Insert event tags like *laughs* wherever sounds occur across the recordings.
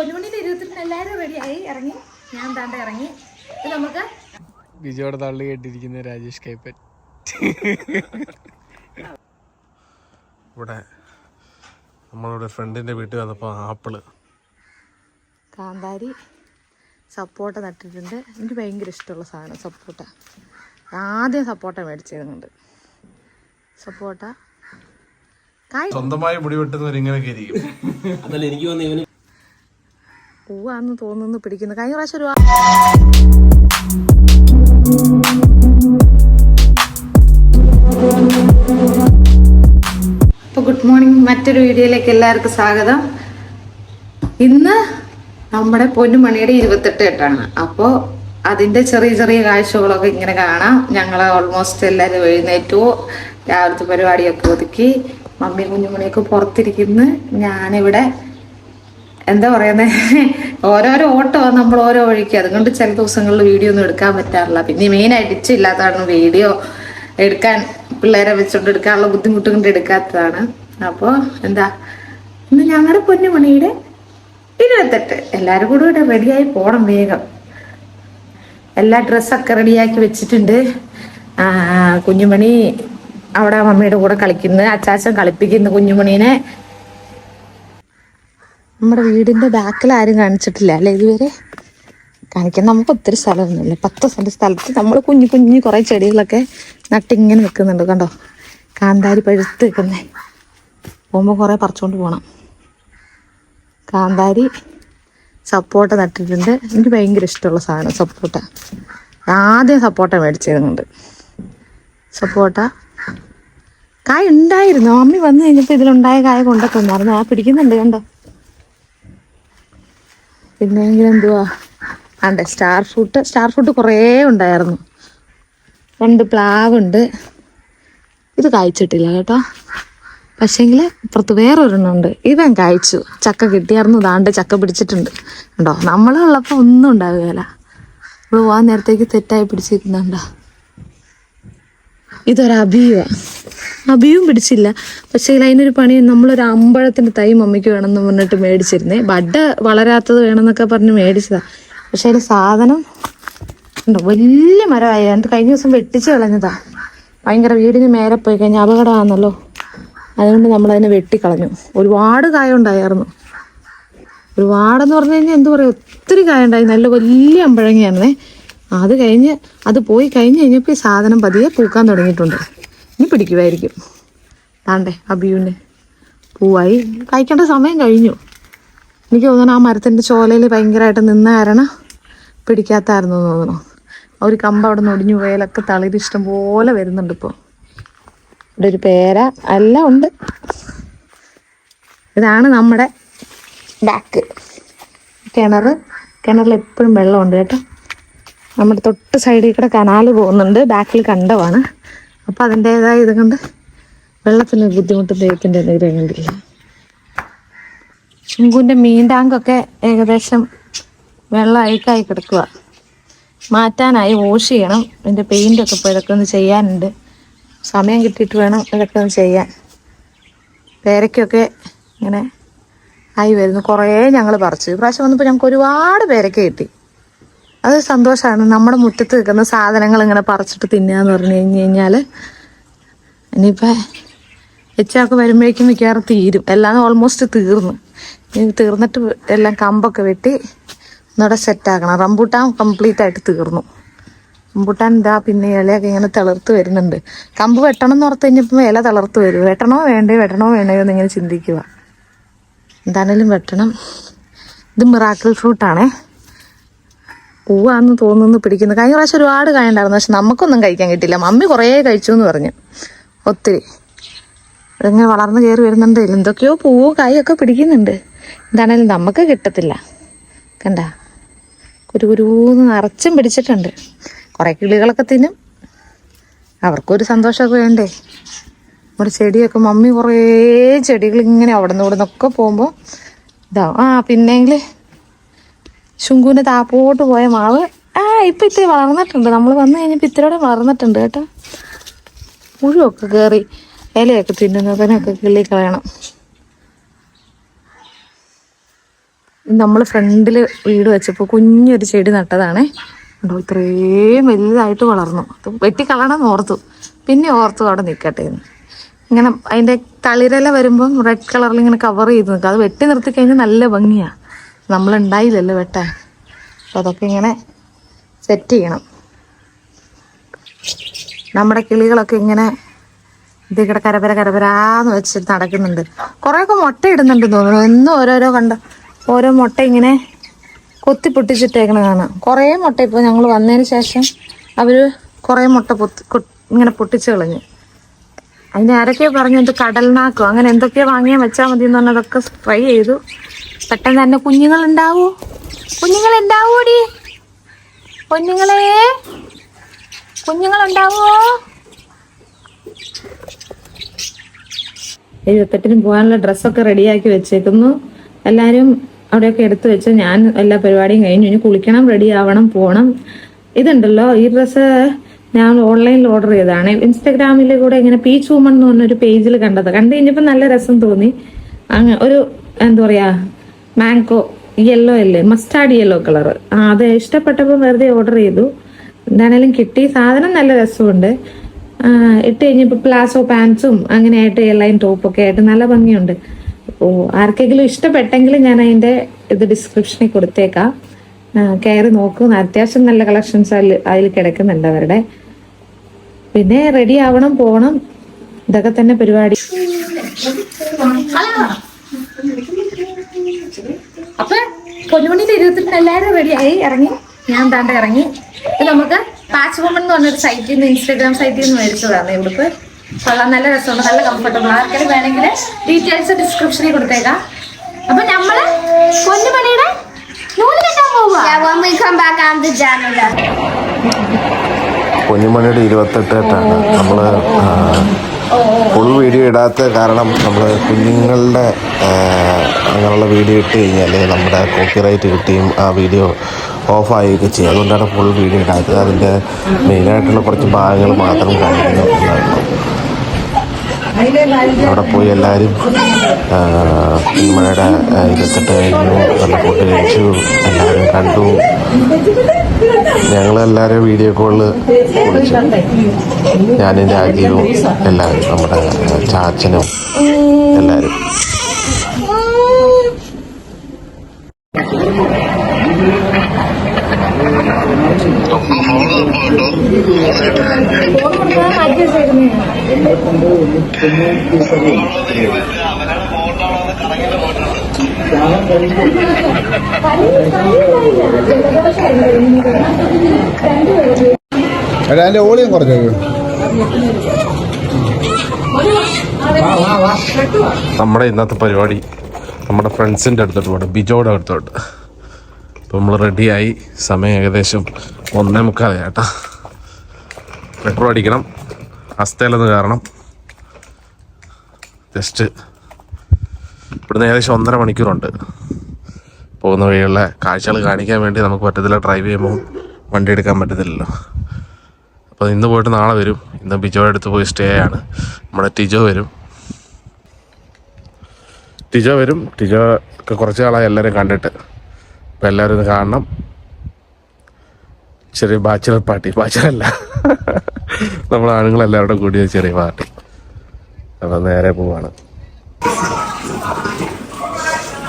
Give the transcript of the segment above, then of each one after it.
പൊന്നുമണിന്റെ ഇരുപത്തിരണ്ട് എല്ലാവരും റെഡിയായി ഇറങ്ങി. ഞാൻ താണ്ട ഇറങ്ങി. ഇത് നമുക്ക് ബിജോടെ തള്ളി കേട്ടിരിക്കുന്ന രാജേഷ് കൈപ്പൻ. ഇവിടെ നമ്മളുടെ ഫ്രണ്ടിന്റെ വീട്ടിൽ വന്നപ്പോൾ ആപ്പിൾ. കാന്താരി സപ്പോട്ട നട്ടിട്ടുണ്ട്. എനിക്ക് ഭയങ്കര ഇഷ്ടമുള്ള സാധനം സപ്പോട്ട. ആദ്യം സപ്പോട്ട മേടിച്ചതുകൊണ്ട് സപ്പോട്ട. സ്വന്തമായി മുടി വെട്ടുന്നവർ ഇങ്ങനെയൊക്കെ ഇരിക്കും. അതല്ല എനിക്ക് തോന്നുന്നു ഇവന് പൂവാന്ന് തോന്നുന്നു പിടിക്കുന്നു. കഴിഞ്ഞ പ്രാവശ്യം ഒരു അപ്പോൾ ഗുഡ് മോർണിംഗ്. മറ്റൊരു വീഡിയോയിലേക്ക് എല്ലാവർക്കും സ്വാഗതം. ഇന്ന് നമ്മുടെ പൊന്നുമണിയുടെ ഇരുപത്തെട്ട് എട്ടാണ്. അപ്പോൾ അതിന്റെ ചെറിയ ചെറിയ കാഴ്ചകളൊക്കെ ഇങ്ങനെ കാണാം. ഞങ്ങൾ ഓൾമോസ്റ്റ് എല്ലാവരും എഴുന്നേറ്റു. രാവിലത്തെ പരിപാടിയൊക്കെ ഒതുക്കി. മമ്മി കുഞ്ഞുമണിയൊക്കെ പുറത്തിരിക്കുന്നു. ഞാനിവിടെ എന്താ പറയുന്നത് *laughs* ഓരോരോ ഓട്ടമാണ് നമ്മൾ ഓരോ വഴിക്ക്. അതുകൊണ്ട് ചില ദിവസങ്ങളിൽ വീഡിയോ ഒന്നും എടുക്കാൻ പറ്റാറില്ല. പിന്നെ മെയിൻ മെയിനായിട്ട് ഇച്ചില്ലാത്തതാണ് വീഡിയോ എടുക്കാൻ പിള്ളേരെ വെച്ചോണ്ട് എടുക്കാനുള്ള ബുദ്ധിമുട്ട് കൊണ്ട് എടുക്കാത്തതാണ്. അപ്പോൾ എന്താ? ഇന്ന് ഞങ്ങളുടെ പൊന്നുമണിയുടെ ഇരുപത്തെട്ട്. എല്ലാവരും കൂടെ ഇവിടെ റെഡിയായി പോണം വേഗം. എല്ലാ ഡ്രസ്സൊക്കെ റെഡിയാക്കി വെച്ചിട്ടുണ്ട്. കുഞ്ഞുമണി അവിടെ മമ്മിയുടെ കൂടെ കളിക്കുന്നത് അച്ചാച്ചൻ കളിപ്പിക്കുന്നു കുഞ്ഞുമണീനെ. നമ്മുടെ വീടിന്റെ ബാക്കിൽ ആരും കാണിച്ചിട്ടില്ല അല്ലേ ഇതുവരെ? കാണിക്കാൻ നമുക്ക് ഒത്തിരി സ്ഥലമൊന്നുമില്ല. പത്ത് സെന്റ് സ്ഥലത്ത് നമ്മൾ കുഞ്ഞു കുഞ്ഞു കുറേ ചെടികളൊക്കെ നട്ടിങ്ങനെ നിൽക്കുന്നുണ്ട് കണ്ടോ? കാന്താരി പഴുത്ത് നിൽക്കുന്നേ. പോകുമ്പോൾ കുറേ പറിച്ചുകൊണ്ട് പോകണം കാന്താരി സപ്പോട്ട നട്ടിട്ടുണ്ട്. എനിക്ക് ഭയങ്കര ഇഷ്ടമുള്ള സാധനം സപ്പോട്ട. ആദ്യം സപ്പോട്ട മേടിച്ചിരുന്നുണ്ട്. സപ്പോട്ട. കായ ഉണ്ടായിരുന്നു? അമ്മി വന്നു കഴിഞ്ഞപ്പോൾ ഇതിലുണ്ടായ കായ കൊണ്ടൊക്കെ തന്നായിരുന്നു. ആ പിടിക്കുന്നുണ്ട് കണ്ടോ? പിന്നെ എന്തുവാ ആണ്ടെ സ്റ്റാർ ഫ്രൂട്ട് സ്റ്റാർ ഫ്രൂട്ട് കുറേ ഉണ്ടായിരുന്നു. രണ്ട് പ്ലാവുണ്ട്. ഇത് കായ്ച്ചിട്ടില്ല കേട്ടോ. പക്ഷേങ്കിൽ ഇപ്പുറത്ത് വേറൊരെണ്ണം ഉണ്ട് ഇവൻ കായ്ച്ചു. ചക്ക കിട്ടിയായിരുന്നു. ദാണ്ട് ചക്ക പിടിച്ചിട്ടുണ്ട്. ഉണ്ടോ നമ്മളുള്ളപ്പോൾ ഒന്നും ഉണ്ടാവുകയില്ല നമ്മൾ പോകാൻ നേരത്തേക്ക് തെറ്റായി പിടിച്ചിരിക്കുന്നുണ്ടോ ഇതൊരു അബിയുവാ. അബിയും പിടിച്ചില്ല. പക്ഷേ അതിനൊരു പണി നമ്മളൊരു അമ്പഴത്തിന്റെ തൈ മമ്മിക്ക് വേണമെന്ന് പറഞ്ഞിട്ട് മേടിച്ചിരുന്നേ. ബഡ് വളരാത്തത് വേണമെന്നൊക്കെ പറഞ്ഞ് മേടിച്ചതാ. പക്ഷെ അതിൽ സാധനം ഉണ്ടോ? വലിയ മരമായി. എന്നിട്ട് കഴിഞ്ഞ ദിവസം വെട്ടിച്ച് കളഞ്ഞതാ. ഭയങ്കര വീടിന് മേലെ പോയി കഴിഞ്ഞാൽ അപകടമാണെന്നല്ലോ അതുകൊണ്ട് നമ്മൾ അതിനെ വെട്ടിക്കളഞ്ഞു. ഒരുപാട് കായ ഉണ്ടായിരുന്നു. ഒരുപാടെന്ന് പറഞ്ഞു കഴിഞ്ഞാൽ എന്തു പറയുക ഒത്തിരി കായ ഉണ്ടായി. നല്ല വലിയ അമ്പഴങ്ങയായിരുന്നേ. അത് കഴിഞ്ഞ് അത് പോയി കഴിഞ്ഞ് കഴിഞ്ഞപ്പോൾ ഈ സാധനം പതിയെ പൂക്കാൻ തുടങ്ങിയിട്ടുണ്ട്. ഇനി പിടിക്കുമായിരിക്കും താണ്ടേ അബിയുവിന്റെ പൂവായി. കഴിക്കേണ്ട സമയം കഴിഞ്ഞു. എനിക്ക് തോന്നണം ആ മരത്തിന്റെ ചോലയിൽ ഭയങ്കരമായിട്ട് നിന്ന കാരണം പിടിക്കാത്തായിരുന്നു തോന്നുന്നു. ആ ഒരു കമ്പ അവിടെ നിന്ന് ഒടിഞ്ഞു പോയാലൊക്കെ തളിര് ഇഷ്ടം പോലെ വരുന്നുണ്ട് ഇപ്പോൾ ഇവിടെ ഒരു പേര എല്ലാം ഉണ്ട്. ഇതാണ് നമ്മുടെ ബാക്ക്. കിണർ കിണറിൽ എപ്പോഴും വെള്ളമുണ്ട് കേട്ടോ. നമ്മുടെ തൊട്ട് സൈഡിൽ കൂടെ കനാല് പോകുന്നുണ്ട്. ബാക്കിൽ കണ്ടമാണ്. അപ്പോൾ അതിന്റേതായ ഇത് കൊണ്ട് വെള്ളത്തിന് ബുദ്ധിമുട്ട് ദൈവത്തിന്റെ അനുഗ്രഹമില്ല ചുങ്കുവിന്റെ മീൻ ടാങ്കൊക്കെ ഏകദേശം വെള്ളം അഴുക്കായി കിടക്കുക മാറ്റാനായി വാഷ് ചെയ്യണം. അതിന്റെ പെയിന്റൊക്കെ ഇപ്പോൾ ഇതൊക്കെ ഒന്ന് ചെയ്യാനുണ്ട്. സമയം കിട്ടിയിട്ട് വേണം ഇതൊക്കെ ഒന്ന് ചെയ്യാൻ. പേരയ്ക്കൊക്കെ ഇങ്ങനെ ആയി വരുന്നു. കുറേ ഞങ്ങൾ പറിച്ചു. ഈ പ്രാവശ്യം വന്നപ്പോൾ ഞങ്ങൾക്ക് ഒരുപാട് പേരയ്ക്ക കിട്ടി. അത് സന്തോഷമാണ് നമ്മുടെ മുറ്റത്ത് നിൽക്കുന്ന സാധനങ്ങൾ ഇങ്ങനെ പറിച്ചിട്ട് തിന്നുക പറഞ്ഞു കഴിഞ്ഞ് കഴിഞ്ഞാൽ ഇനിയിപ്പോൾ എച്ചാക്ക് വരുമ്പോഴേക്കും മിക്കവാറും തീരും. എല്ലാം ഓൾമോസ്റ്റ് തീർന്നു. ഇനി തീർന്നിട്ട് എല്ലാം കമ്പൊക്കെ വെട്ടി ഒന്നുകൂടെ സെറ്റാക്കണം റംബൂട്ടാൻ കംപ്ലീറ്റ് ആയിട്ട് തീർന്നു. റംബൂട്ടാൻ ഇതാ പിന്നെ ഇലയൊക്കെ ഇങ്ങനെ തളർത്ത് വരുന്നുണ്ട്. കമ്പ് വെട്ടണം എന്ന് ഓർത്ത് കഴിഞ്ഞപ്പോൾ ഇല തളർത്ത് വരും. വെട്ടണോ വേണ്ടേ വെട്ടണോ വേണ്ടയോ എന്നിങ്ങനെ ചിന്തിക്കുക എന്താണേലും വെട്ടണം. ഇത് മിറാക്കിൾ ഫ്രൂട്ടാണേ പൂവാന്ന് തോന്നുന്നു പിടിക്കുന്നു. കഴിഞ്ഞ പ്രാവശ്യം ഒരുപാട് കായ ഉണ്ടായിരുന്നു പക്ഷെ നമുക്കൊന്നും കഴിക്കാൻ കിട്ടില്ല മമ്മി കുറേ കഴിച്ചു എന്ന് പറഞ്ഞു. ഒത്തിരി. ഇതിങ്ങനെ വളർന്നു കയറി വരുന്നുണ്ട്. എന്തൊക്കെയോ പൂവും കായൊക്കെ പിടിക്കുന്നുണ്ട്. എന്താണേലും നമുക്ക് കിട്ടത്തില്ല. കണ്ട? കുരു കുരുന്ന് നിറച്ചും പിടിച്ചിട്ടുണ്ട്. കുറേ കിളികളൊക്കെ തിന്നും. അവർക്കൊരു സന്തോഷമൊക്കെ വേണ്ടേ? നമ്മുടെ ചെടിയൊക്കെ മമ്മി കുറേ ചെടികൾ ഇങ്ങനെ അവിടെ നിന്ന് ഇവിടെ നിന്നൊക്കെ പോകുമ്പോൾ ഇതാവും ആ പിന്നെങ്കിൽ ശുങ്കുവിന്റെ താപ്പോട്ട് പോയ മാവ്. ആ ഇപ്പം ഇത്തിരി വളർന്നിട്ടുണ്ട്. നമ്മൾ വന്നു കഴിഞ്ഞപ്പോൾ ഇത്തിരിയോടെ വളർന്നിട്ടുണ്ട് കേട്ടോ. മുഴുവൊക്കെ കയറി ഇലയൊക്കെ തിന്നുന്നതിനൊക്കെ കിള്ളി കളയണം. നമ്മൾ ഫ്രണ്ടിൽ വീട് വെച്ചപ്പോൾ കുഞ്ഞൊരു ചെടി നട്ടതാണേ. ഉണ്ടോ ഇത്രയും വലുതായിട്ട് വളർന്നു. അത് വെട്ടിക്കളയണം ഓർത്തു. പിന്നെ ഓർത്തു അവിടെ നിൽക്കട്ടെ എന്ന്. ഇങ്ങനെ അതിന്റെ തളിരല വരുമ്പം റെഡ് കളറിൽ ഇങ്ങനെ കവർ ചെയ്ത് നിൽക്കുക അത് വെട്ടി നിർത്തി കഴിഞ്ഞാൽ നല്ല ഭംഗിയാണ് നമ്മൾ ഉണ്ടായില്ലല്ലോ വെട്ടാൻ അപ്പം അതൊക്കെ ഇങ്ങനെ സെറ്റ് ചെയ്യണം. നമ്മുടെ കിളികളൊക്കെ ഇങ്ങനെ ഇതിക്കടെ കരപര കരപരാന്ന് വെച്ച് നടക്കുന്നുണ്ട്. കുറേയൊക്കെ മുട്ട ഇടുന്നുണ്ട് തോന്നുന്നു. എന്നും ഓരോരോ കണ്ട ഓരോ മുട്ട ഇങ്ങനെ കൊത്തി പൊട്ടിച്ചിട്ടേക്കണ കാണാം. കുറേ മുട്ട ഇപ്പോൾ ഞങ്ങൾ വന്നതിന് ശേഷം അവർ കുറേ മുട്ട പൊത്തി ഇങ്ങനെ പൊട്ടിച്ച് കളഞ്ഞു. അതിന് ആരൊക്കെയോ പറഞ്ഞു എന്ത് കടൽനാക്കോ അങ്ങനെ എന്തൊക്കെയോ വാങ്ങിയാൽ വെച്ചാൽ മതി എന്ന് പറഞ്ഞതൊക്കെ ട്രൈ ചെയ്തു. പെട്ടെന്ന് തന്നെ കുഞ്ഞുങ്ങൾ ഉണ്ടാവൂ കുഞ്ഞുങ്ങൾ ഉണ്ടാവൂടി കുഞ്ഞുങ്ങളെ കുഞ്ഞുങ്ങൾ ഉണ്ടാവോ എഴുപത്തെട്ടിന് പോകാനുള്ള ഡ്രസ്സൊക്കെ റെഡിയാക്കി വെച്ചേക്കുന്നു. എല്ലാവരും അവിടെയൊക്കെ എടുത്തു വെച്ച് ഞാൻ എല്ലാ പരിപാടിയും കഴിഞ്ഞു. ഇനി കുളിക്കണം റെഡി ആവണം പോകണം ഇതുണ്ടല്ലോ ഈ ഡ്രസ്സ് ഞാൻ ഓൺലൈനിൽ ഓർഡർ ചെയ്തതാണ്. ഇൻസ്റ്റാഗ്രാമിൽ കൂടെ ഇങ്ങനെ പീച്ച് വുമൺ എന്ന് പറഞ്ഞൊരു പേജിൽ കണ്ടത്. കണ്ടു കഴിഞ്ഞപ്പോൾ നല്ല രസം തോന്നി. അങ്ങ് ഒരു എന്താ പറയാ മാങ്കോ യെല്ലോ അല്ലേ? മസ്റ്റാർഡ് യെല്ലോ കളർ ആ അത് ഇഷ്ടപ്പെട്ടപ്പോൾ വെറുതെ ഓർഡർ ചെയ്തു. എന്താണേലും കിട്ടി സാധനം നല്ല രസമുണ്ട്. ഇട്ട് കഴിഞ്ഞപ്പോൾ പ്ലാസോ പാൻസും അങ്ങനെ ആയിട്ട് എല്ലാം ടോപ്പൊക്കെ ആയിട്ട് നല്ല ഭംഗിയുണ്ട്. ഓ ആർക്കെങ്കിലും ഇഷ്ടപ്പെട്ടെങ്കിൽ ഞാൻ അതിന്റെ ഇത് ഡിസ്ക്രിപ്ഷനിൽ കൊടുത്തേക്കാം. കയറി നോക്കൂ. അത്യാവശ്യം നല്ല കളക്ഷൻസ് അതിൽ അതിൽ കിടക്കുന്നുണ്ട് അവരുടെ. പിന്നെ റെഡി ആവണം പോകണം ഇതൊക്കെ തന്നെ പരിപാടി. എല്ലാവരും റെഡിയായി ഇറങ്ങി. ഞാൻ താണ്ട ഇറങ്ങി. ഇത് നമുക്ക് പാച്ച് വുമൺ എന്ന് പറഞ്ഞൊരു സൈറ്റിൽ നിന്ന് ഇൻസ്റ്റാഗ്രാം സൈറ്റിൽ നിന്ന് മേടിച്ചതാണ് ഇവിടുത്തെ. കൊള്ളാം നല്ല രസമുണ്ട് നല്ല കംഫർട്ടബിൾ ആർക്കെങ്കിലും വേണമെങ്കിൽ ഡീറ്റെയിൽസ് ഡിസ്ക്രിപ്ഷനിൽ കൊടുത്തേക്കാം. അപ്പൊ നമ്മൾ പൊന്നുമണിയുടെ നൂൽ കെട്ടാൻ പോവുക *laughs* കുഞ്ഞുമണിയുടെ ഇരുപത്തെട്ടാണ് നമ്മൾ ഫുൾ വീഡിയോ ഇടാത്ത കാരണം നമ്മൾ കുഞ്ഞുങ്ങളുടെ അങ്ങനെയുള്ള വീഡിയോ ഇട്ട് കഴിഞ്ഞാൽ നമ്മുടെ കോപ്പിറൈറ്റ് കിട്ടിയും ആ വീഡിയോ ഓഫായൊക്കെ ചെയ്യും. അതുകൊണ്ടാണ് ഫുൾ വീഡിയോ ഇടാത്തത്. അതിന്റെ മെയിനായിട്ടുള്ള കുറച്ച് ഭാഗങ്ങൾ മാത്രം കാണിക്കുന്നു അവിടെ പോയി എല്ലാവരും ആ, ഇരുപത്തെട്ട് കഴിഞ്ഞു നല്ല ഫുഡ് കഴിച്ചു എല്ലാവരും കണ്ടു. ഞങ്ങളെല്ലാവരും വീഡിയോ കോളിൽ വിളിച്ചു. ഞാനും രാജീവും എല്ലാവരും നമ്മുടെ ചാച്ചനും എല്ലാവരും അതിന്റെ ഓളിയും കുറഞ്ഞു നമ്മുടെ ഇന്നത്തെ പരിപാടി നമ്മുടെ ഫ്രണ്ട്സിന്റെ അടുത്തോട്ട് പോകണം. ബിജോയുടെ അടുത്തോട്ട്. അപ്പോൾ നമ്മൾ റെഡിയായി. സമയം ഏകദേശം ഒന്നേ മുക്കാതെ ചേട്ടാ പെട്രോൾ അടിക്കണം. അസ്ഥയിലൊന്ന് കയറണം. ജസ്റ്റ് ഇവിടുന്ന് ഏകദേശം ഒന്നര മണിക്കൂറുണ്ട്. പോകുന്ന വഴിയുള്ള കാഴ്ചകൾ കാണിക്കാൻ വേണ്ടി നമുക്ക് പറ്റത്തില്ല. ഡ്രൈവ് ചെയ്യുമ്പോൾ വണ്ടി എടുക്കാൻ പറ്റത്തില്ലല്ലോ. അപ്പോൾ ഇന്ന് പോയിട്ട് നാളെ വരും. ഇന്ന് ബിജോയുടെ അടുത്ത് പോയി സ്റ്റേ ആണ്. നമ്മുടെ ടിജോ വരും. ടിജോ വരും. ടിജോ ഒക്കെ കുറച്ച് നാളായി എല്ലാവരും കണ്ടിട്ട്. അപ്പം എല്ലാവരും ഒന്ന് കാണണം. ചെറിയ ബാച്ചിലർ പാർട്ടി ബാച്ചിലല്ല നമ്മൾ ആണുങ്ങളെല്ലാവരുടെ കൂടിയ ചെറിയ പാർട്ടി അപ്പം നേരെ പോവാണ്.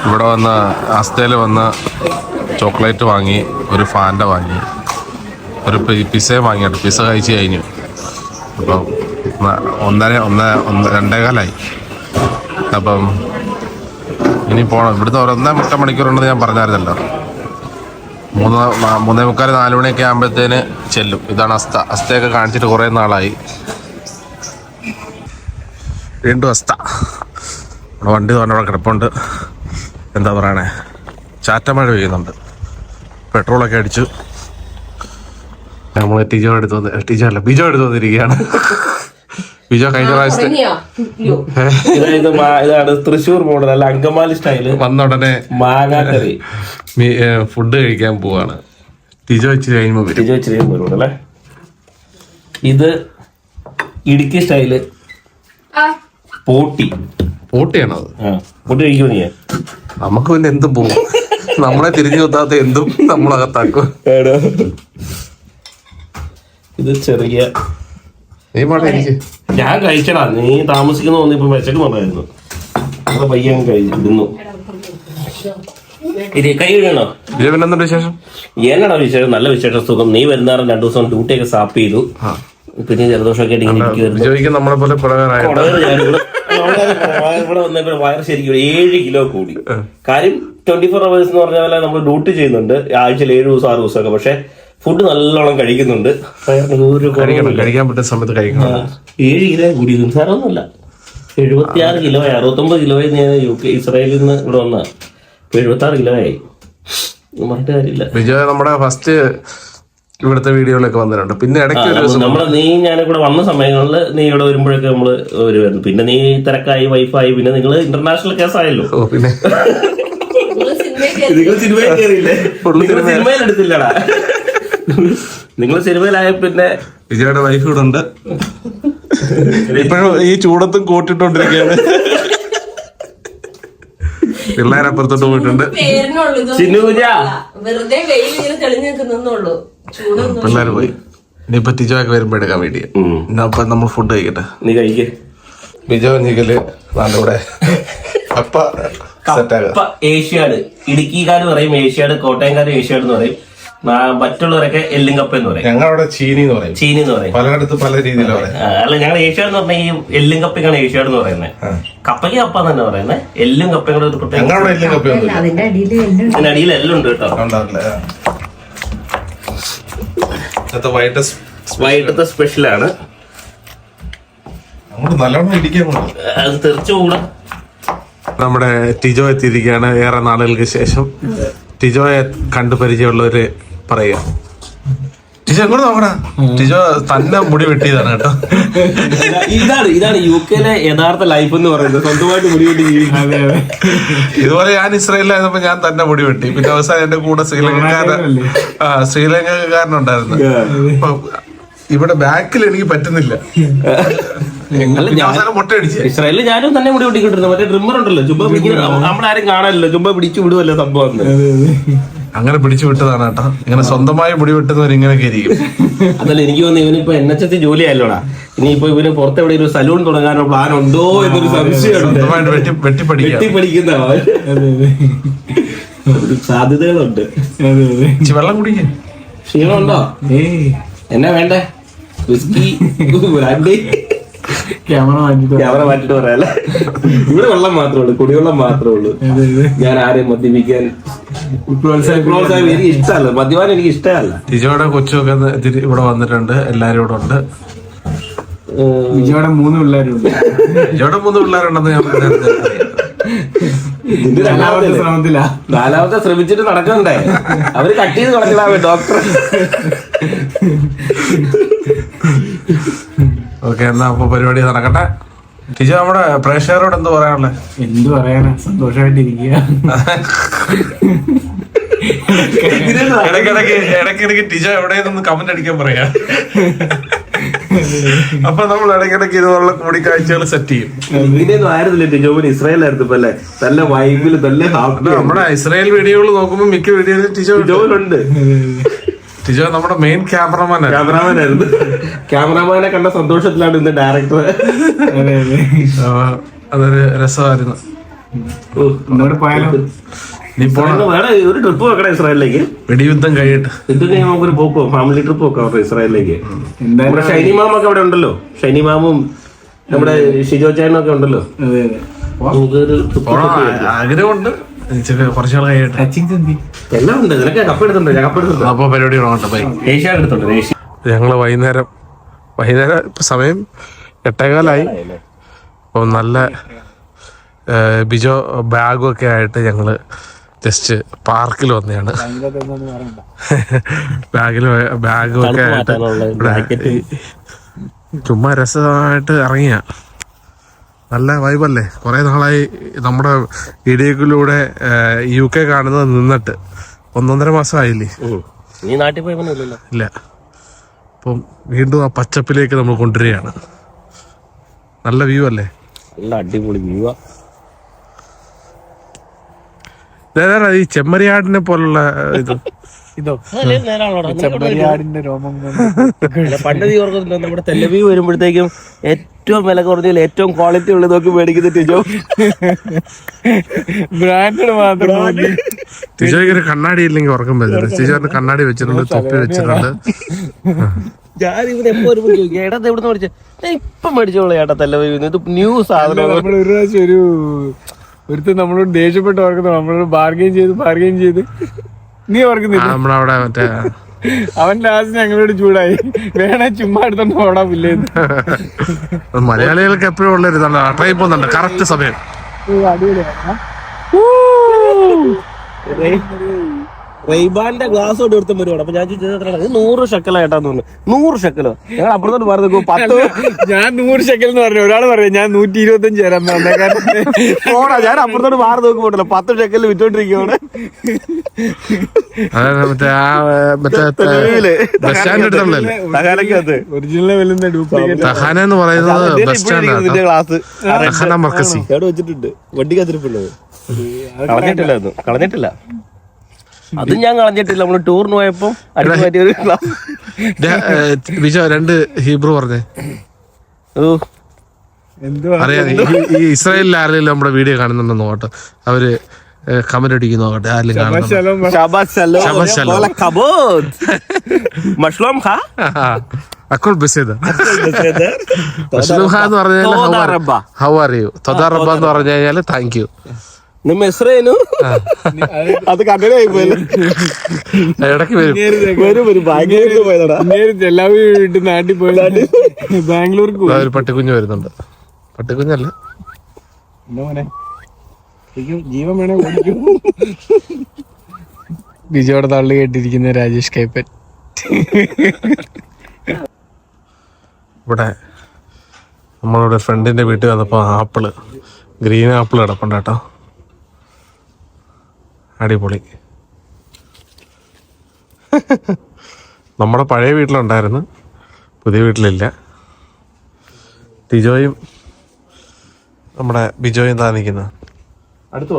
ഇവിടെ വന്ന് അസ്തയിൽ വന്ന് ചോക്ലേറ്റ് വാങ്ങി ഒരു ഫാന്റെ വാങ്ങി ഒരു പി- പിസയും വാങ്ങിയിട്ട് പിസ കഴിച്ച് കഴിഞ്ഞു. അപ്പം ഒന്നര ഒന്ന് ഒന്ന് രണ്ടേകാലായി. അപ്പം ഇനി പോകണം ഇവിടുന്ന് ഒന്നേ മുക്കാൽ മണിക്കൂറുണ്ടെന്ന് ഞാൻ പറഞ്ഞായിരുന്നല്ലോ. മൂന്ന് മൂന്നേ മുക്കാൽ നാല് മണിയൊക്കെ ആകുമ്പോഴത്തേന് ചെല്ലും. ഇതാണ് അസ്ത അസ്തയൊക്കെ കാണിച്ചിട്ട് കുറേ നാളായി. വീണ്ടും അസ്ഥ നമ്മുടെ വണ്ടി തന്നെ അവിടെ കിടപ്പുണ്ട്. എന്താ പറയണേ? ചാറ്റമഴ പെയ്യുന്നുണ്ട്. പെട്രോളൊക്കെ അടിച്ചു. നമ്മൾ ടീജോ എടുത്ത് വന്ന് ടീജോ അല്ല ബിജോ എടുത്ത് വന്നിരിക്കുകയാണ്. ബിജോ കഴിഞ്ഞ പ്രാവശ്യത്തെ ഇതായത് മാ- ഇതാണ് തൃശ്ശൂർ മോഡൽ അല്ല അങ്കമാലി സ്റ്റൈൽ. വന്ന ഉടനെ മാങ്ങാക്കറി. ഫുഡ് കഴിക്കാൻ പോവാണ്. ടീജോ വെച്ച് കഴിയുമ്പോൾ വരും. വെച്ച് കഴിയുമ്പോൾ അല്ലേ? ഇത് ഇടുക്കി സ്റ്റൈൽ. പോട്ടി. പോട്ടിയാണത് അത്? പോട്ടി കഴിക്കുമോ നീ? നമുക്ക് പിന്നെ എന്തും പോകും നമ്മളെ തിരിഞ്ഞു കുത്താത്ത എന്തും നമ്മളകത്താക്കും. ഇത് ചെറിയ നീ പാടെ. ഞാൻ കഴിച്ചടാ. നീ താമസിക്കുന്ന തോന്നിയപ്പോ വിശക്കുന്നുണ്ടായിരുന്നു അപ്പൊ പയ്യൻ കഴിച്ചിരുന്നു. ഇത് കൈ എന്തുണ്ട് വിശേഷം? വിശേഷം? നല്ല വിശേഷം. സുഖം. നീ വരുന്നാറും രണ്ടു ദിവസം ഡ്യൂട്ടിയൊക്കെ സ്റ്റാപ്പ് ചെയ്തു. പിന്നെ ജലദോഷമൊക്കെ ആയിട്ട് ഇങ്ങനെ നമ്മളെ പോലെ ഇവിടെ വന്നപ്പോ വയറ് ശരിക്കും ഏഴ് കിലോ കൂടി. കാര്യം ട്വന്റി ഫോർ അവേഴ്സ് എന്ന് പറഞ്ഞ പോലെ നമ്മൾ ഡ്യൂട്ടി ചെയ്യുന്നുണ്ട്. ആഴ്ചയിൽ ഏഴ് ദിവസം ആറ് ദിവസമൊക്കെ. പക്ഷെ ഫുഡ് നല്ലോണം കഴിക്കുന്നുണ്ട്. കഴിക്കാൻ പറ്റുന്ന സമയത്ത് കഴിക്കണം. ഏഴ് കിലോ കൂടി നിസ്സാരമൊന്നുമല്ല എഴുപത്തിയാറ് കിലോ അറുപത്തൊമ്പത് കിലോ ഞാൻ യു കെ ഇസ്രായേലിൽ നിന്ന് ഇവിടെ വന്ന. എഴുപത്തി ആറ് കിലോ ആയി പറഞ്ഞിട്ട് കാര്യമില്ല. വിജയ നമ്മുടെ ഫസ്റ്റ് ഇവിടുത്തെ വീഡിയോയിലൊക്കെ വന്നിട്ടുണ്ട്. പിന്നെ ഇടയ്ക്ക് ഒരു ദിവസം നമ്മൾ നീ ഞാനും കൂടെ വന്ന സമയങ്ങളിൽ നീ ഇവിടെ വരുമ്പോഴൊക്കെ നമ്മൾ വരുമായിരുന്നു പിന്നെ നീ തിരക്കായി വൈഫായി പിന്നെ നിങ്ങൾ ഇന്റർനാഷണൽ കേസായല്ലോ ഓ പിന്നെ. നിങ്ങൾ സിനിമയിൽ കയറിയില്ലേ? നിങ്ങൾ സിനിമയിൽ. എടുത്തില്ലടാ. നിങ്ങൾ സിനിമയിലായ പിന്നെ വിജയുടെ വൈഫ് ഇവിടെ ഉണ്ട്. ഇപ്പോഴും ഈ ചൂടത്തും കോട്ടിട്ടോണ്ടിരിക്കുകയാണ്. പിള്ളേരപ്പുറത്തോട്ട് പോയിട്ടുണ്ട്. വെറുതെ വെയിൽ തെളിഞ്ഞു നിൽക്കുന്നുള്ളൂ പിള്ളേർ പോയി. ഇനിയിപ്പോ തിജോയൊക്കെ വരുമ്പോ എടുക്കാൻ വേണ്ടി അപ്പൊ നമ്മൾ ഫുഡ് കഴിക്കട്ടെ. നീ കഴിക്കേ. ബിജോ ഞിക്കൽ ഇവിടെ അപ്പ സെറ്റാക കപ്പ ഏഷ്യാട് ഇടുക്കിക്കാർ പറയും ഏഷ്യാട് കോട്ടയംകാർ ഏഷ്യാട് എന്ന് പറയും. മറ്റുള്ളവരൊക്കെ എല്ലും കപ്പ എന്ന് പറയും. ഞങ്ങളവിടെ ചീനി എന്ന് പറയും. ചീനി എന്ന് പറയും. പലയിടത്ത് പല രീതിയിലും അല്ല ഞങ്ങൾ ഏഷ്യാട് എന്ന് പറഞ്ഞാൽ ഈ എല്ലും കപ്പയ്ക്കാണ് ഏഷ്യാട് എന്ന് പറയുന്നത് കപ്പയ്ക്ക് കപ്പ എന്ന് തന്നെ പറയുന്നത് എല്ലും കപ്പയും കൂടെ ഒരു പ്രത്യേക അതിന്റെ അടിയിൽ എല്ലാം ഉണ്ട്. കേട്ടോ. വൈകിട്ടത്തെ സ്പെഷ്യലാണ് അത് നമ്മുടെ ടിജോ എത്തിയിരിക്കുകയാണ്. ഏറെ നാളുകൾക്ക് ശേഷം ടിജോയെ കണ്ടു പരിചയമുള്ളവര് പറയുക. ടിജോ എങ്ങോട്ട് നോക്കണ ടീച്ചർ തന്നെ മുടി വെട്ടിയതാണ് കേട്ടോ. ഇതാണ് ഇതാണ് യു കെയിലെ യഥാർത്ഥ ലൈഫ് എന്ന് പറയുന്നത്. സ്വന്തമായിട്ട് മുടിവിട്ട് ജീവിക്കുന്നത് ഇതുപോലെ ഞാൻ ഇസ്രായേലിലായിരുന്നപ്പോ ഞാൻ തന്നെ മുടി വെട്ടി. പിന്നെ അവസാനം എന്റെ കൂടെ ശ്രീലങ്കക്കാരൻ ആ ശ്രീലങ്കക്കാരനുണ്ടായിരുന്നു ഇവിടെ ബാക്കിൽ എനിക്ക് പറ്റുന്നില്ല. ഇസ്രായേലിൽ ഞാനും തന്നെ മുടി വെട്ടിക്കൊണ്ടിരുന്നു. മറ്റേ ട്രിമ്മർ ഉണ്ടല്ലോ. ചുമ്പ പിടിക്കുന്ന നമ്മളാരും കാണാനില്ല. ചുമ്പ പിടിച്ചു വിടുവല്ലോ സംഭവം. അങ്ങനെ പിടിച്ചു വിട്ടതാണ് കേട്ടോ. ഇങ്ങനെ സ്വന്തമായി മുടി വെട്ടുന്നവർ ഇങ്ങനെയൊക്കെ ഇരിക്കും. അതല്ല എനിക്ക് തോന്നുന്നു ഇവനിപ്പോ എൻ എച്ച് എസ് ജോലി ആയല്ലോടാ. ഇനിയിപ്പോ ഇവന് പുറത്തെവിടെ ഒരു സലൂൺ തുടങ്ങാനോ പ്ലാൻ ഉണ്ടോ എന്നൊരു സംശയമുണ്ട്. സാധ്യതകളുണ്ട്. വെള്ളം കുടിക്കാൻ ക്ഷീണമുണ്ടോ? എന്നാ വേണ്ടേ? വിസ്കി ബ്രാൻഡി ക്യാമറ മാറ്റിട്ട് ക്യാമറ മാറ്റിട്ട് പറയാല്ലേ ഇവിടെ വെള്ളം മാത്രമേ ഉള്ളൂ കുടിവെള്ളം മാത്രമേ ഉള്ളൂ. ഞാൻ ആരെയും മദ്യപിക്കാൻ പ്രോത്സാഹനം എനിക്ക് ഇഷ്ടമല്ല. മദ്യപാനം എനിക്ക് ഇഷ്ടമല്ല. ടിജോയുടെ കൊച്ചുമൊക്കെ ഇവിടെ വന്നിട്ടുണ്ട് എല്ലാരും ഇവിടെ ഉണ്ട്. വിജയുടെ മൂന്ന് പിള്ളേരുണ്ട്. വിജയുടെ മൂന്ന് പിള്ളേരുണ്ടെന്ന് ഞാൻ രണ്ടാമത്തെ ശ്രമത്തിലാ. നാലാമത്തെ ശ്രമിച്ചിട്ട് നടക്കണ്ടേ? അവർ കട്ട് ചെയ്ത് കളഞ്ഞിടാവേ ഡോക്ടർ. *laughs* ഓക്കെ എന്നാ അപ്പൊ പരിപാടി നടക്കട്ടെ. ടീച്ചർ നമ്മുടെ പ്രേക്ഷകരോട് എന്ത് പറയാനുള്ളത് എന്ത് പറയാനാ? സന്തോഷമായിട്ടിരിക്കുക ഇടയ്ക്കിടയ്ക്ക് ഇടയ്ക്കിടയ്ക്ക് ടിജോ എവിടെയെന്നൊന്ന് കമന്റ് അടിക്കാൻ പറയാ. അപ്പൊ നമ്മൾ ഇടയ്ക്കിടയ്ക്ക് ഇതുപോലുള്ള കൂടിക്കാഴ്ചകൾ സെറ്റ് ചെയ്യും. ഇങ്ങനെയൊന്നും ആയിരുന്നില്ല ടിജോബിന് ഇസ്രായേലായിരുന്നു ഇപ്പൊ അല്ലേ നല്ല വൈബിൽ നല്ല ഹാപ്പി നമ്മുടെ ഇസ്രായേൽ വീഡിയോകൾ നോക്കുമ്പോൾ മിക്ക വീഡിയോയിലും ടിജോ ടിജോ നമ്മുടെ മെയിൻ ക്യാമറമാൻ ക്യാമറാമാൻ ആയിരുന്നു. ക്യാമറാമാനെ കണ്ട സന്തോഷത്തിലാണ് ഇന്ന് ഡയറക്ടർ അതെ അതെ അതൊരു രസമായിരുന്നു. ഒരു ട്രിപ്പ് വെക്കണം ഇസ്രായേലിലേക്ക്. വെടിയുദ്ധം കഴിയട്ടെ ഇത് കഴിഞ്ഞ് നമുക്കൊരു പോക്ക്? പോകാം ഫാമിലി ട്രിപ്പ് വെക്കാം ഇസ്രായേലിലേക്ക്? നമ്മുടെ ഷൈനി മാമൊക്കെ അവിടെ ഉണ്ടല്ലോ. ഷൈനി മാമും നമ്മുടെ ഷിജോ ചേനൊക്കെ ഉണ്ടല്ലോ. നമുക്കൊരു ആഗ്രഹമുണ്ട്. ഇച്ചിരി നാൾ കഴിയട്ടെ എല്ലാം ഉണ്ട്. നിനക്ക് കപ്പ് എടുത്തുണ്ട് കപ്പ് എടുത്തുണ്ട് അപ്പൊ പരിപാടി തുടങ്ങട്ടെ ബൈ ഏഷ്യ എടുത്തുണ്ട് ഏഷ്യ ഞങ്ങൾ വൈകുന്നേരം വൈകുന്നേരം ഇപ്പൊ സമയം എട്ടേകാലായി. അപ്പോൾ നല്ല ബിജോ ബാഗും ഒക്കെ ആയിട്ട് ഞങ്ങൾ ജസ്റ്റ് പാർക്കിൽ വന്നെയാണ്. ബാഗിൽ ബാഗും ഒക്കെ ആയിട്ട് ചുമ്മാ രസമായിട്ട് ഇറങ്ങിയ. നല്ല വൈബല്ലേ? കുറെ നാളായി നമ്മുടെ വീഡിയോയിലൂടെ യു കെ കാണുന്നത് നിന്നിട്ട്. ഒന്നൊന്നര മാസമായില്ലേ? നീ നാട്ടിൽ പോയപ്പോഴല്ലോ ഇല്ല. അപ്പം വീണ്ടും ആ പച്ചപ്പിലേക്ക് നമ്മൾ കൊണ്ടുവരികയാണ്. നല്ല വ്യൂ അല്ലേ? നല്ല അടിപൊളി വ്യൂ ഈ ചെമ്മരിയാടിനെ പോലുള്ള ഇത്? *laughs* ഇതോ. ചെമ്പരിയാടിന്റെ രോമം പണ്ട് നീ ഓർക്കുന്നില്ല നമ്മുടെ തെല്ലവി വരുമ്പോഴത്തേക്കും ഏറ്റവും വില കുറഞ്ഞതിൽ ഏറ്റവും ക്വാളിറ്റി ഉള്ളത് നോക്കി മേടിക്കുന്ന ടിജോ. ബ്രാൻഡഡ് മാത്രം. ടീച്ചർക്ക് ഒരു കണ്ണാടി ഇല്ലെങ്കിൽ ഉറക്കം പറ്റില്ല ടീച്ചറിന് കണ്ണാടി വെച്ചിട്ടുണ്ട് തൊപ്പി വെച്ചിട്ടുണ്ട്. ഞാൻ ഇവിടെ എപ്പോ വരുമ്പോ ചോദിക്കും ഏട്ടാ എവിടെ മേടിച്ച. ഇപ്പൊ മേടിച്ചോളൂ ഏട്ടാ തെല്ലവി ഇത് ന്യൂ സാധനം നമ്മൾ ഒരു പ്രാവശ്യം ഒരു ഒരുത്തൻ നമ്മളോട് ദേഷ്യപ്പെട്ട് ഓർക്കുന്നു. നമ്മളോട് ബാർഗെയിൻ ചെയ്ത് ബാർഗെയിൻ ചെയ്ത്. നീ ഓർക്കുന്നില്ല നമ്മളവിടെ മറ്റേ അവൻ ലാസ്റ്റ് ഞങ്ങളോട് ചൂടായി. വേണ ചുമ്മാ എടുത്തോണ്ട് ഓടാൻ പില്ലേന്ന് മലയാളികൾക്ക് എപ്പോഴും ഉള്ള ഒരു ഇതാണ് ട്രെയിൻ പോകുന്നുണ്ട്. കറക്റ്റ് സമയം. റെയ്ബാന്റെ ഗ്ലാസ് കൊണ്ട് എടുത്തും വരുവാണ് അപ്പൊ ഞാൻ ചോദിച്ചത് ഇത് നൂറ് ഷക്കലായിട്ടാന്ന് പറഞ്ഞു. നൂറ് ഷക്കലോ ഞങ്ങൾ അപ്പുറത്തോട്ട് പറഞ്ഞു പത്ത് ഞാൻ നൂറ് ശക്കൽ എന്ന് പറഞ്ഞു. ഒരാൾ പറയാം ഞാൻ നൂറ്റി ഇരുപത്തി അഞ്ച് തരാൻ പറഞ്ഞ. കാരണം ഓടാ ഞാൻ അപ്പുറത്തോട്ട് മാറി നോക്കുമ്പോണ്ടല്ലോ പത്ത് ഷക്കലിൽ വിറ്റോണ്ടിരിക്കുകയാണ് തഹാന. എന്ന് പറയുന്നത് ബസ് സ്റ്റാൻഡ് വെച്ചിട്ടുണ്ട്. വണ്ടി കത്തിരിപ്പുള്ളത് കളഞ്ഞിട്ടില്ല. കളഞ്ഞിട്ടില്ല. അതും ഞാൻ കളഞ്ഞിട്ടില്ല. നമ്മൾ ടൂറിന് പോയപ്പോ *laughs* വിജയ രണ്ട് ഹീബ്രു പറഞ്ഞേ. ഓ. എന്തുവാ? അറിയാം ഈ- ഇസ്രായേലിൽ ആരെങ്കിലും നമ്മുടെ വീഡിയോ കാണുന്നുണ്ടെന്ന് നോക്കട്ടെ. അവർ കമന്റ് അടിക്കുന്നു നോക്കട്ടെ ആരെങ്കിലും കാണുന്നുണ്ടോ മഷ്ലൂം ഖാ. അക്കോൾ ബസ് ചെയ്ത എന്ന് പറഞ്ഞു തോദാ കഴിഞ്ഞാൽ ഹൗ ആർ യു? തൊദാ റബ്ബ എന്ന് പറഞ്ഞു കഴിഞ്ഞാൽ താങ്ക് യു നിമ്മ അത് കടലായി വീട്ടിൽ പട്ടിക്കുഞ്ഞ് വരുന്നുണ്ട്. പട്ടിക്കുഞ്ഞല്ല? ജീവൻ വേണേ തള്ളി കേട്ടിരിക്കുന്ന രാജേഷ് കൈപ്പൻ. ഇവിടെ നമ്മളുടെ ഫ്രണ്ടിന്റെ വീട്ടിൽ വന്നപ്പോൾ ആപ്പിൾ. ഗ്രീൻ ആപ്പിൾ കിടപ്പുണ്ട് കേട്ടോ. അടിപൊളി. നമ്മുടെ പഴയ വീട്ടിലുണ്ടായിരുന്നു. പുതിയ വീട്ടിലില്ല. ടിജോയും നമ്മുടെ ബിജോയും താ നിൽക്കുന്ന. അടുത്ത്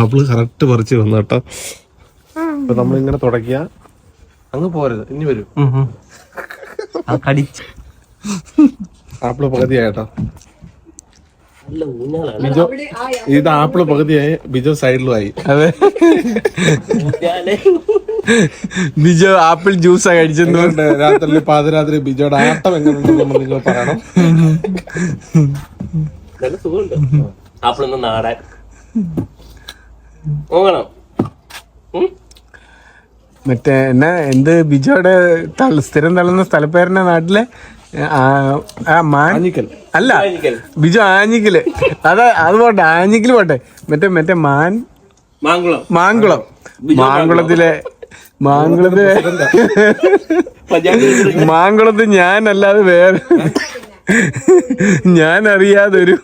ആപ്പിൾ കറക്റ്റ് പറിച്ച് വന്നു കേട്ടോ. അപ്പൊ നമ്മളിങ്ങനെ തുടക്കിയ അങ്ങ് പോരുത്. ഇനി വരും. ആപ്പിൾ പകുതിയായിട്ടോ ബിജോ ഇത് ആപ്പിൾ പകുതിയായി ബിജോ സൈഡിലുമായി. അതെ. ബിജോ ആപ്പിൾ ജ്യൂസ് കഴിച്ചെന്ന് എന്തുകൊണ്ട് രാത്രി പാതിരാത്രി ബിജോയുടെ ആട്ടം എങ്ങനെയുണ്ടെന്ന് നമ്മൾ നിങ്ങൾ പറയണം. നല്ല സുഖമുണ്ട്. ആപ്പിളൊന്ന് നാടാൻ. നോക്കണം ഉം? മറ്റേ എന്നാ എന്ത് ബിജോയുടെ സ്ഥിരം തള്ളുന്ന സ്ഥലപ്പേരന്റെ നാട്ടിലെ? ആ, ആ മാൻ. അല്ല. ബിജു ആഞ്ഞിക്കൽ അതാ അത് പോട്ടെ ആഞ്ഞിക്കൽ പോട്ടെ. മറ്റേ മറ്റേ മാൻ. മാങ്കുളം. മാങ്കുളം. മാങ്കുളത്തിലെ മാങ്കുളത്തിലെ മാങ്കുളത്ത് ഞാനല്ലാതെ വേറെ ഞാൻ അറിയാതൊരു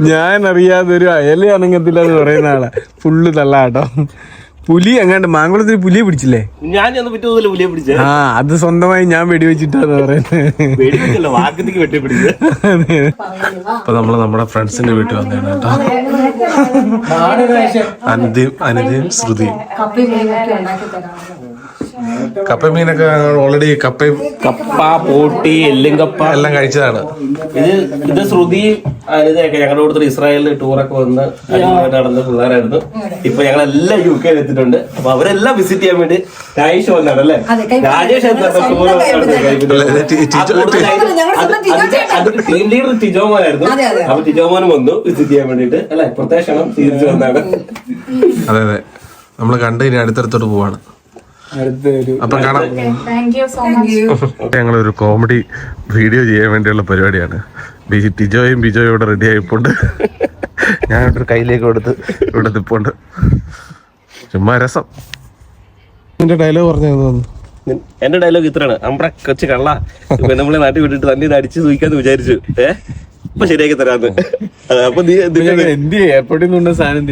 ഞാൻ അറിയാതൊരു അയല അനങ്ങത്തില്ല എന്ന് പറയുന്ന ആളാ. ഫുള്ള് തള്ളാട്ടോ. പുലി എങ്ങാണ്ട് മാങ്കുളത്തിൽ പുലിയെ പിടിച്ചില്ലേ? ഞാൻ ചെന്ന് പുലിയെ പിടിച്ചേ. ആ അത് സ്വന്തമായി ഞാൻ വെടിവെച്ചിട്ടാന്ന് പറയുന്നത് അപ്പൊ നമ്മൾ നമ്മുടെ ഫ്രണ്ട്സിന്റെ വീട്ടിൽ വന്നതാണ് കേട്ടോ. അനിതയും അനിതയും ശ്രുതിയും കപ്പ മീനൊക്കെ ഓൾറെഡി കപ്പയും കപ്പ പോട്ടി എല്ലും കപ്പ. എല്ലാം കഴിച്ചതാണ്. ഇത് ഇത് ശ്രുതി അനിതയൊക്കെ ഞങ്ങളുടെ കൂടുതൽ ഇസ്രായേലിൽ ടൂറൊക്കെ വന്ന് നടന്ന പിള്ളേരായിരുന്നു. ഇപ്പൊ ഞങ്ങളെല്ലാം യു കെയിൽ എത്തിയിട്ടുണ്ട്. അപ്പൊ അവരെല്ലാം വിസിറ്റ് ചെയ്യാൻ വേണ്ടി രാജേഷ് വന്നാണ് അല്ലേ? രാജേഷ് ടീം ലീഡർ ടിജോമോനായിരുന്നു അപ്പൊ ടിജോമോനും വന്നു വിസിറ്റ് ചെയ്യാൻ വേണ്ടിട്ട് അല്ലെ? പ്രത്യേകം തിരിച്ചു വന്നാണ്. അതെ അതെ. നമ്മൾ കണ്ട് ഇനി അടുത്തടുത്തോട്ട് പോവാണ്. അപ്പൊ കാണാം. ഞങ്ങളൊരു കോമഡി വീഡിയോ ചെയ്യാൻ വേണ്ടിയുള്ള പരിപാടിയാണ്. ബിജി ടിജോയും ബിജോയും ഇവിടെ റെഡി ആയിപ്പോണ്ട്. ഞാൻ ഇവിടെ ഒരു കയ്യിലേക്ക് കൊടുത്ത് ഇവിടെ നിപ്പോണ്ട്. ചുമ്മാ രസം. നിന്റെ ഡയലോഗ് പറഞ്ഞു തോന്നുന്നു എന്റെ ഡയലോഗ് ഇത്രയാണ്. അമ്പ്ര കൊച്ചു കള്ള. നമ്മളെ നാട്ടിൽ വിട്ടിട്ട് തന്നെ ഇത് അടിച്ച് സൂക്കാന്ന് വിചാരിച്ചു. ഏ? ഇപ്പൊ ശരിയാക്കി തരാന്ന്. അപ്പൊ നീ എന്ത് എപ്പോഴും സാധനം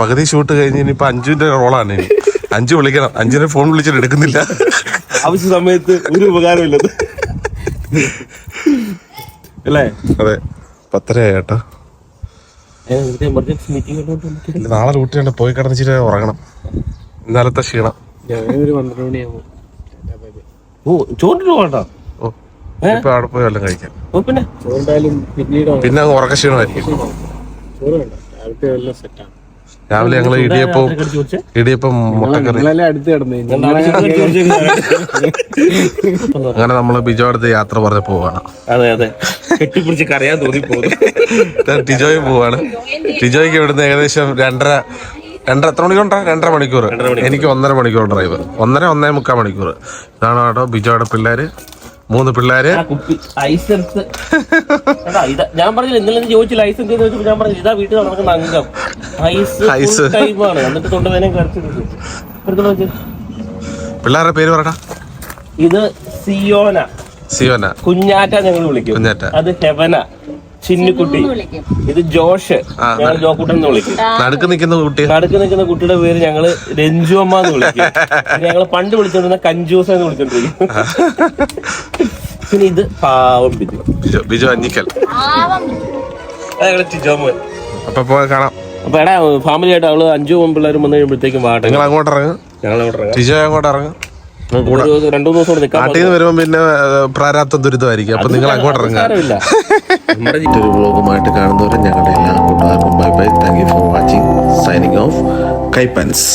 പകുതി ഷൂട്ട് കഴിഞ്ഞ് ഇനിയിപ്പൊ അഞ്ചുവിന്റെ റോളാണ് ഇനി. അഞ്ചു വിളിക്കണം. അഞ്ചിനെ ഫോൺ വിളിച്ചിട്ട് എടുക്കുന്നില്ല. ആവശ്യ സമയത്ത് ഒരു ഉപകാരമില്ലത്. അല്ലേ? അതെ. പത്തരയായിട്ടോ എമർജൻസി മീറ്റിംഗ് ഇല്ല, നാളെ ഡ്യൂട്ടി ഉണ്ട് പോയി കിടന്നിച്ചിട്ട് ഉറങ്ങണം. ഇന്നലത്തെ ക്ഷീണം. ഞാനൊരു പന്ത്രണ്ട് മണിയാവും. ഓ പോകട്ടോ ഇപ്പൊ അവിടെ പോയി വല്ലതും കഴിക്കാം. ഓ പിന്നെ? പിന്നീട്? പിന്നെ ഉറക്ക ക്ഷീണമായിരിക്കും. ചോറ് വേണ്ട. രാവിലത്തെ എല്ലാം സെറ്റാണ് രാവിലെ ഞങ്ങൾ ഇടിയപ്പം ഇടിയപ്പം മുട്ടക്കറി. അങ്ങനെ നമ്മൾ ബിജോ അടുത്ത് യാത്ര പറഞ്ഞ് പോവാണ്. അതെ അതെ. കെട്ടിപ്പിടിച്ച് കരയാൻ തോന്നി പോകുന്നു ടിജോയ് പോവാണ്. ടിജോയ്ക്ക് ഇവിടുന്ന് ഏകദേശം രണ്ടര രണ്ടര എത്ര മണിക്കൂറുണ്ടാ? രണ്ടര മണിക്കൂർ എനിക്ക് ഒന്നര മണിക്കൂർ ഡ്രൈവ്. ഒന്നര ഒന്നേ മുക്കാൽ മണിക്കൂർ ഇതാണ് കേട്ടോ ബിജോയുടെ പിള്ളേര്. മൂന്ന് പിള്ളേര്. ലൈസൻസ് ഇതാ ഞാൻ പറഞ്ഞില്ല ഇന്നലെ നീ ചോദിച്ചു ലൈസൻസ് ചെയ്ത് വെച്ചപ്പോൾ ഞാൻ പറഞ്ഞു ഇതാ വീട്ടിൽ നടക്കുന്ന അംഗം. Ice ice. ടൈമാണ് എന്നിട്ട് തൊണ്ടുവേനെ കരച്ചു പിള്ളേരുടെ പേര് പറയടാ. ഇത് സിയോന. സിയോന. കുഞ്ഞാറ്റ ഞങ്ങൾ വിളിക്കും. കുഞ്ഞാറ്റ. അത് ഹെവന. ചിന്നുകുട്ടി. ഇത് ജോഷ്. ഞങ്ങൾ ജോക്കുട്ടൻ എന്ന് വിളിക്കും. നടുക്ക് നിൽക്കുന്ന കുട്ടി. നടുക്ക് നിൽക്കുന്ന കുട്ടിയുടെ പേര് ഞങ്ങൾ രഞ്ജു അമ്മ എന്ന് വിളിക്കും. ഞങ്ങൾ പണ്ട് വിളിച്ചോണ്ടിരുന്ന കഞ്ചൂസ എന്ന് വിളിച്ചോണ്ടിരിക്കും. പിന്നെ ഇത് പാവം ബിജു. ബിജു അഞ്ഞിക്കൽ. ടിജോമോൻ അപ്പൊ പോയി കാണാം. അപ്പൊ എടാ ഫാമിലി ആയിട്ട് അവൾ അഞ്ചു പിള്ളേരും വന്നു കഴിയുമ്പോഴത്തേക്കും വാട്ടെ നിങ്ങൾ അങ്ങോട്ട് ഇറങ്ങും. ഞങ്ങൾ ഇറങ്ങാം. ടിജോ അങ്ങോട്ട് ഇറങ്ങും. ഒരു രണ്ടു മൂന്ന് ദിവസം കൂടെ നിൽക്കാൻ നാട്ടിൽ നിന്ന് വരുമ്പോ പിന്നെ പ്രാരാബ്ദം ദുരിതമായിരിക്കും. അപ്പൊ നിങ്ങൾ അങ്ങോട്ട് ഇറങ്ങുക സാരമില്ല നമ്മുടെ മറ്റൊരു വ്ളോഗുമായിട്ട് കാണുന്നവരെ ഞങ്ങളുടെ എല്ലാ കൂട്ടുകാർക്കും bye bye thank you for watching signing off കൈപ്പൻസ്